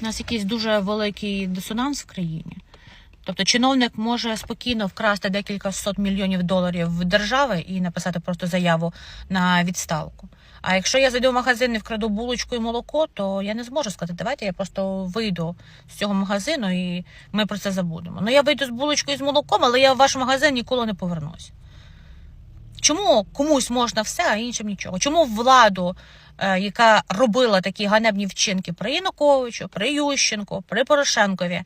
У нас якийсь дуже великий дисонанс в країні. Тобто чиновник може спокійно вкрасти декілька сот мільйонів доларів в держави і написати просто заяву на відставку. А якщо я зайду в магазин і вкраду булочку і молоко, то я не зможу сказати, давайте я просто вийду з цього магазину і ми про це забудемо. Ну я вийду з булочкою і з молоком, але я в ваш магазин ніколи не повернусь. Чому комусь можна все, а іншим нічого? Чому владу, е, яка робила такі ганебні вчинки при Януковичу, при Ющенку, при Порошенкові,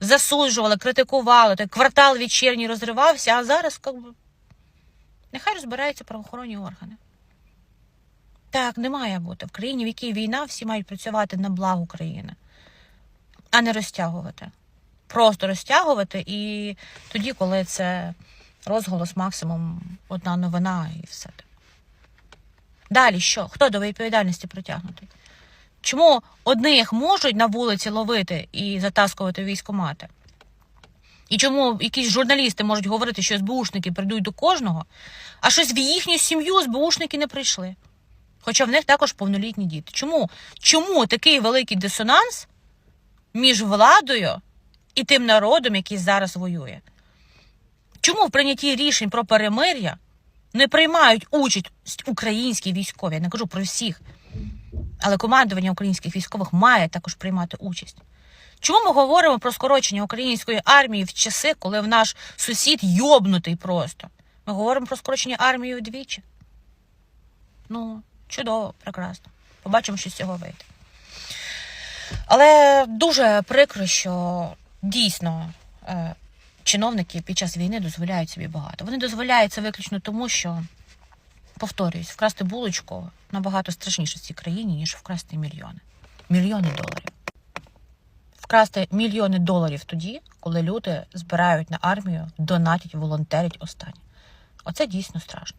засуджували, критикували, той квартал вечірній розривався, а зараз як би, нехай розбираються правоохоронні органи. Так, не має бути. В країні, в якій війна, всі мають працювати на благо країни, а не розтягувати. Просто розтягувати і тоді, коли це розголос максимум одна новина і все. Далі що? Хто до відповідальності притягнутий? Чому одних можуть на вулиці ловити і затаскувати військомати? І чому якісь журналісти можуть говорити, що СБУшники прийдуть до кожного, а щось в їхню сім'ю СБУшники не прийшли? Хоча в них також повнолітні діти. Чому? Чому такий великий дисонанс між владою і тим народом, який зараз воює? Чому в прийнятті рішень про перемир'я не приймають участь українські військові? Я не кажу про всіх. Але командування українських військових має також приймати участь. Чому ми говоримо про скорочення української армії в часи, коли в наш сусід йобнутий просто? Ми говоримо про скорочення армії вдвічі. Ну, чудово, прекрасно. Побачимо, що з цього вийде. Але дуже прикро, що дійсно е, чиновники під час війни дозволяють собі багато. Вони дозволяють це виключно тому, що, повторююсь, вкрасти булочку набагато страшніше в цій країні, ніж вкрасти мільйони. Мільйони доларів. Вкрасти мільйони доларів тоді, коли люди збирають на армію, донатять, волонтерять останнє. Оце дійсно страшно.